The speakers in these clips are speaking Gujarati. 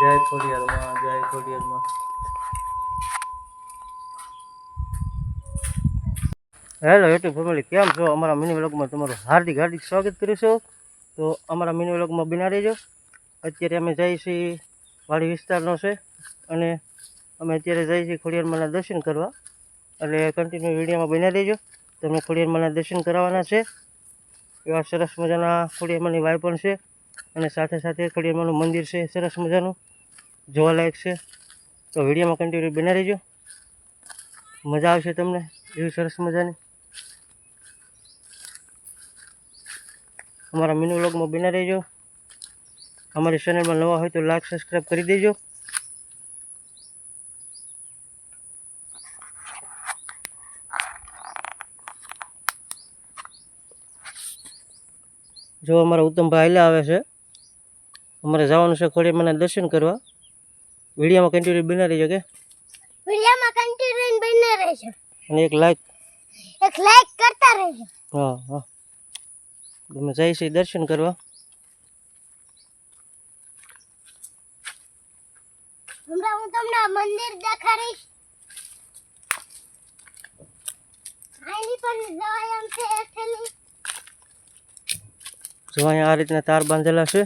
જય ખોડિયારમાં જય ખોડિયારમાં. હેલો યુટ્યુબ ફેમિલી કેમ છો? અમારા મિની વ્લોગમાં તમારું હાર્દિક હાર્દિક સ્વાગત કરીશું તો અમારા મિની વ્લોગમાં બિના રહેજો. અત્યારે અમે જઈએ છીએ વાડી વિસ્તારનો છે, અને અમે અત્યારે જઈએ છીએ ખોડિયારમાંના દર્શન કરવા. એટલે કન્ટિન્યુ વિડીયોમાં બિના રહેજો. તમને ખોડિયારમાંના દર્શન કરાવવાના છે. એવા સરસ મજાના ખોડિયારમાંની વાય પણ છે, અને સાથે સાથે ખોડિયારમાંનું મંદિર છે, સરસ મજાનું. જોવાલાયક છે. તો વિડીયોમાં કન્ટિન્યુ બના રહેજો. મજા આવશે તમને. એવી સરસ મજાની. અમારા મિની વ્લોગમાં બના રહેજો. અમારી ચેનલમાં નવા હોય તો લાઈક સબસ્ક્રાઈબ કરી દેજો. જો અમારા ઉત્તમભાઈ હાલ્યા આવે છે. અમારે જવાનું છે ખોડીમાના દર્શન કરવા. વિડીયોમાં કન્ટિન્યુ બના રહેજો કે વિડીયોમાં કન્ટિન્યુ બને રહેજો અને એક લાઈક એક લાઈક કરતા રહેજો હા હા તમે જઈએ છીએ દર્શન કરવા હમણાં હું તમને આ મંદિર દેખાડીશ આની પણ દવાઈ આમ છે એકઠેલી જો અહીંયા આ રીતના તાર બાંધેલા છે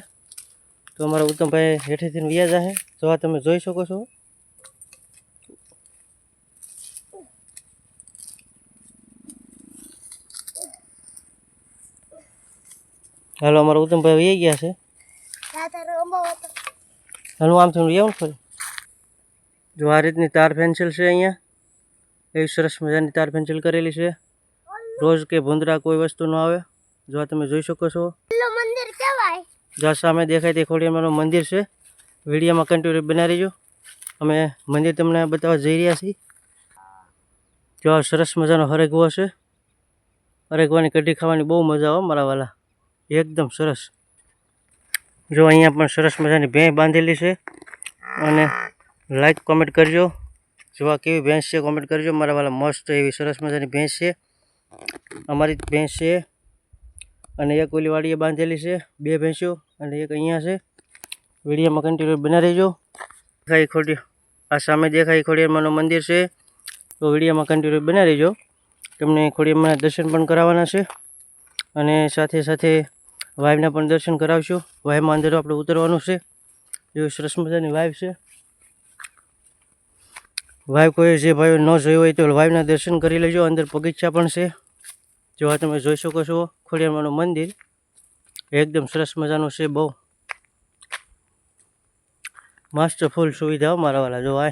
તો અમારા ઉત્તમભાઈ હેઠેથી વ્યાજ છે જો આ તમે જોઈ શકો છો. હાલો અમારા ઉત્તમભાઈ વહી ગયા છે. હાલો આમ થોડું એવું ફરી. જો આ રીતની તાર પેન્સિલ છે અહીંયા. એવી સરસ મજાની તાર પેન્સિલ કરેલી છે. રોજ કે ભૂંદરા કોઈ વસ્તુ ન આવે. જો આ તમે જોઈ શકો છો. મંદિર કહેવાય જ્યાં સામે દેખાય તે ખોડિયારમાંનું મંદિર છે. વિડીયોમાં કન્ટિન્યુ બના રહીજો. અમે મંદિર તમને બતાવવા જઈ રહ્યા છીએ. જો સરસ મજાનો હરેગવો છે. હરેગવાની કઢી ખાવાની બહુ મજા આવે મારા વાલા. એકદમ સરસ. જો અહીંયા પણ સરસ મજાની ભેંસ બાંધેલી છે. અને લાઈક કોમેન્ટ કરજો. જોવા કેવી ભેંસ છે કોમેન્ટ કરજો. મારા વાલા મસ્ત એવી સરસ મજાની ભેંસ છે. અમારી ભેંસ છે. અને એક ઓલી બાંધેલી છે. બે ભેંસો અને એક અહીંયા છે. વિડીયોમાં કન્ટિન્યુ બના રહેજો. દેખાઈ ખોડી આ સામે દેખાય ખોડિયારમાંનું મંદિર છે. તો વિડીયોમાં કન્ટિન્યુ બના રહેજો. તમને ખોડિયારમાં દર્શન પણ કરાવવાના છે. અને સાથે સાથે વાઇફના પણ દર્શન કરાવશું. વાઇફમાં અંદર આપણે ઉતરવાનું છે. એવી સરસ મજાની વાઇફ છે. વાઇફ કોઈ જે ભાઈઓ ન જોયું હોય તો વાઇફના દર્શન કરી લેજો. અંદર બગીચા પણ છે. જો તમે જોઈ શકો છો, ખોડિયારમાંનું મંદિર. એકદમ સરસ મજાનું છે બહુ. મસ્ત ફૂલ સુવિધા હો મારા વાલા જો આ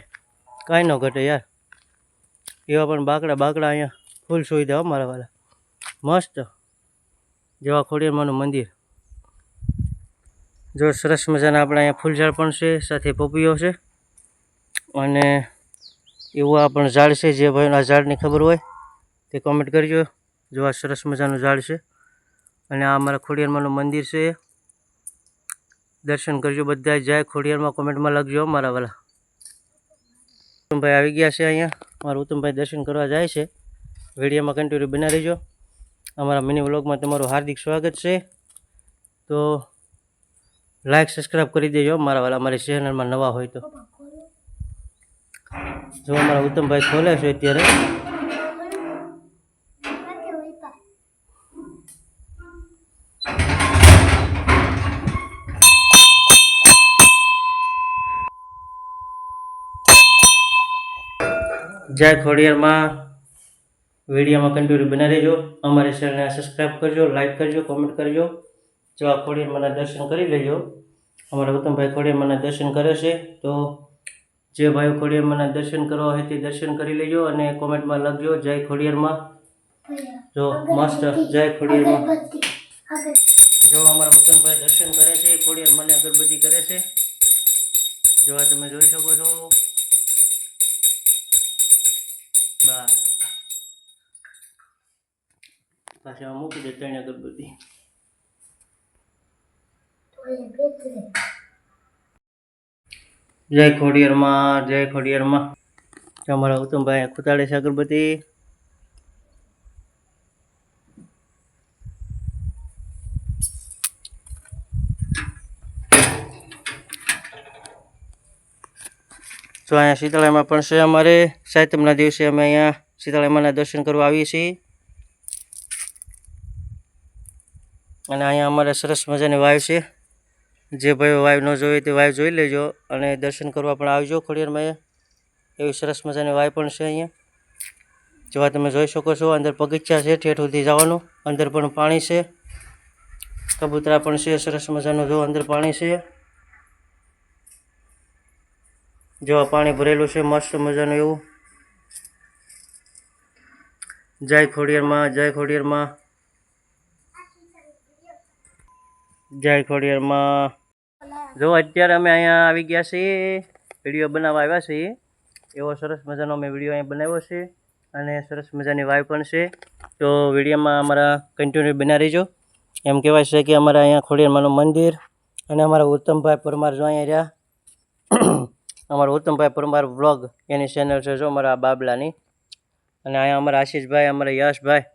કાંઈ ન ઘટે યાર. એવા પણ બાકડા બાકડા અહીંયા ફૂલ સુવિધા હો મારા વાલા મસ્ત. જેવા ખોડિયારમાંનું મંદિર. જો સરસ મજાના આપણા અહીંયા ફૂલઝાડ પણ છે, સાથે પોપીઓ છે. અને એવું આ પણ ઝાડ છે, જે ભાઈ આ ઝાડની ખબર હોય, તે કોમેન્ટ કરજો. જો આ સરસ મજાનું ઝાડ છે. અને આ અમારા ખોડિયારમાંનું મંદિર છે. દર્શન કરજો બધા જાય ખોડિયારમાં કોમેન્ટમાં લખજો મારા વાલા. ઉત્તમભાઈ આવી ગયા છે અહીંયા. મારા ઉત્તમભાઈ દર્શન કરવા જાય છે. વિડીયોમાં કન્ટિન્યુ બના રહેજો. અમારા મિની વ્લોગમાં તમારું હાર્દિક સ્વાગત છે. તો લાઈક સબસ્ક્રાઈબ કરી દેજો મારા વાલા. અમારી ચેનલમાં નવા હોય તો. જો અમારા ઉત્તમભાઈ ખોલે છે અત્યારે. જય ખોડિયારમાં વિડીયોમાં કન્ટિન્યુ બના રહેજો. અમારી ચેનલને સબસ્ક્રાઈબ કરજો લાઈક કરજો કોમેન્ટ કરજો. જો આ ખોડિયારમાંના દર્શન કરી લેજો. અમારા ઉત્તમભાઈ ખોડિયારમાંના દર્શન કરે છે. તો જે ખોડિયાર ખોડિયારમાંના દર્શન કરવા હોય તે દર્શન કરી લેજો અને કોમેન્ટમાં લખજો જય ખોડિયારમાં. જો મસ્ત જય ખોડિયારમાં. જો અમારા ઉત્તમભાઈ દર્શન કરે છે ખોડિયાર મને અગરબત્તી કરે છે. જો આ તમે જોઈ શકો છો. બા. પાછી આમાં મૂકી દે ત્રણ અગરબત્તી જય ખોડિયારમાં જય ખોડિયારમાં. અમારા ઉત્તમભાઈ ખુતાડે છે, અગરબત્તી. તો અહીંયા શીતળામાં પણ છે અમારે. સાતમના દિવસે અમે અહીંયા શીતળામાના દર્શન કરવા આવીએ છીએ. અને અહીંયા અમારે સરસ મજાની વાવ છે. જે ભાઈઓ વાવ ન જોઈએ તે વાવ જોઈ લેજો અને દર્શન કરવા પણ આવજો ખોડિયારમાં એવી સરસ મજાની વાવ પણ છે અહીંયા. જેવા તમે જોઈ શકો છો, અંદર બગીચા છે, ઠેઠ સુધી જવાનું. અંદર પણ પાણી છે. કબૂતરા પણ છે, સરસ મજાનું જો અંદર પાણી છે. જો પાણી ભરેલું છે, મસ્ત મજાનું એવું. જય ખોડિયારમાં જય ખોડિયારમાં. જય ખોડિયારમાં. જો અત્યારે અમે અહીંયા આવી ગયા છીએ, વીડિયો બનાવવા આવ્યા છીએ. એવો સરસ મજાનો અમે વીડિયો અહીંયા બનાવ્યો છે અને સરસ મજાની વાય પણ છે. તો વિડીયોમાં અમારા કન્ટિન્યુ બના રહીજો. એમ કહેવાય છે કે અમારા અહીંયા ખોડિયારમાંનું મંદિર અને અમારા ઉત્તમભાઈ પરમાર જો અહીંયા રહ્યા. અમારા ઉત્તમભાઈ પરમાર વ્લોગ એની ચેનલ છે જો અમારા બાબલાની. અને અહીંયા અમારા આશીષભાઈ અમારા યશભાઈ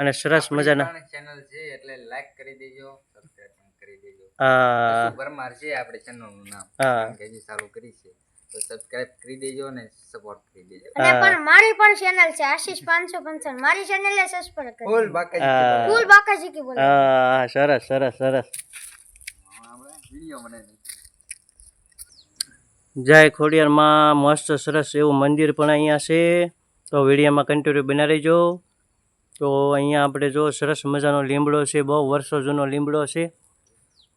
અને સરસ મજાના ચેનલ છે એટલે લાઈક કરી દેજો સબસ્ક્રાઇબ કરી દેજો. આ પરમાર છે આપણે ચેનલનું નામ હા. કે ચાલુ કરી છે. તો સબસ્ક્રાઇબ કરી દેજો અને સપોર્ટ કરી દેજો. અને પણ મારી પણ ચેનલ છે આશીષ પાંચસો પંચાવન. મારી ચેનલ સબસ્ક્રાઇબ કરી ફૂલ બાકી આ ફૂલ બાકાજી કી બોલે આ સરસ સરસ સરસ. આપણે વીડિયો બનાવી જય ખોડિયારમાં મસ્ત સરસ એવું મંદિર પણ અહીંયા છે. તો વિડીયોમાં કન્ટિન્યુ બના રહીજો. તો અહીંયા આપણે જો સરસ મજાનો લીમડો છે, બહુ વર્ષો જૂનો લીમડો છે.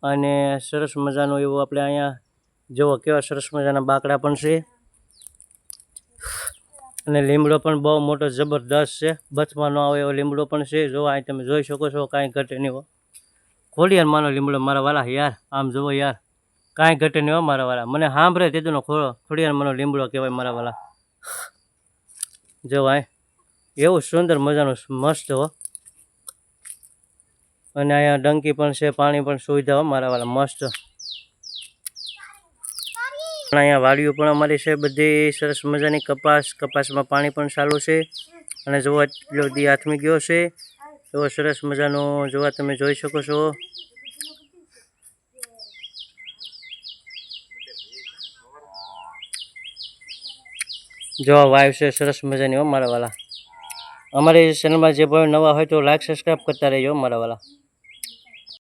અને સરસ મજાનો એવો આપણે અહીંયા જુઓ કેવા સરસ મજાના બાકડા પણ છે. અને લીમડો પણ બહુ મોટો જબરદસ્ત છે. બથમાં ન આવે એવો લીમડો પણ છે. જો અહીં તમે જોઈ શકો છો, કાંઈ ઘટે નહીં ખોડિયારમાંનો લીમડો મારા વાલા યાર, આમ જુઓ યાર. કાંઈ ઘટે નહીં હો મારા વાળા. મને સાંભળે તેદુનો ખો ખોડિયારમાંનો લીમડો કહેવાય મારા વાળા. જો ભાઈ એવું સુંદર મજાનું મસ્ત હો. અને અહીંયા ડંકી પણ છે, પાણી પણ સુવિધા હો મારા વાળા. મસ્ત. અહીંયા વાડીઓ પણ અમારી છે, બધી સરસ મજાની કપાસ. કપાસમાં પાણી પણ ચાલુ છે. અને જોવા એટલો દી હાથમી ગયો છે. એવો સરસ મજાનો જોવા તમે જોઈ શકો છો. જો આ વાઈવ છે, સરસ મજાની હો મારા વાલા. અમારી ચેનલમાં જે ભાઈ નવા હોય તો લાઈક સબસ્ક્રાઈબ કરતા રહેજો મારા વાલા.